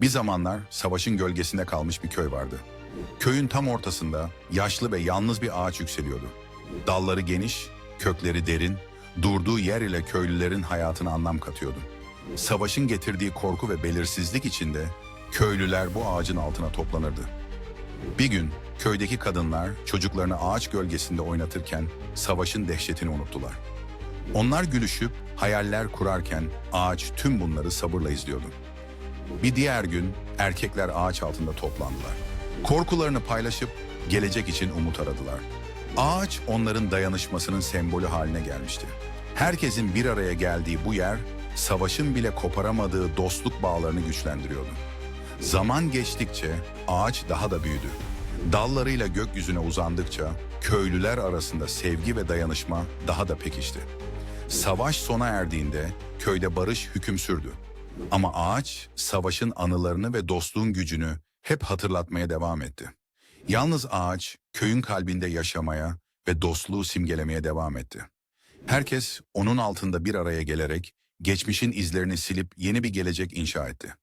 Bir zamanlar savaşın gölgesinde kalmış bir köy vardı. Köyün tam ortasında yaşlı ve yalnız bir ağaç yükseliyordu. Dalları geniş, kökleri derin, durduğu yer ile köylülerin hayatına anlam katıyordu. Savaşın getirdiği korku ve belirsizlik içinde köylüler bu ağacın altına toplanırdı. Bir gün köydeki kadınlar çocuklarını ağaç gölgesinde oynatırken savaşın dehşetini unuttular. Onlar gülüşüp hayaller kurarken ağaç tüm bunları sabırla izliyordu. Bir diğer gün erkekler ağaç altında toplandılar. Korkularını paylaşıp gelecek için umut aradılar. Ağaç onların dayanışmasının sembolü haline gelmişti. Herkesin bir araya geldiği bu yer savaşın bile koparamadığı dostluk bağlarını güçlendiriyordu. Zaman geçtikçe ağaç daha da büyüdü. Dallarıyla gökyüzüne uzandıkça köylüler arasında sevgi ve dayanışma daha da pekişti. Savaş sona erdiğinde köyde barış hüküm sürdü. Ama ağaç savaşın anılarını ve dostluğun gücünü hep hatırlatmaya devam etti. Yalnız ağaç köyün kalbinde yaşamaya ve dostluğu simgelemeye devam etti. Herkes onun altında bir araya gelerek geçmişin izlerini silip yeni bir gelecek inşa etti.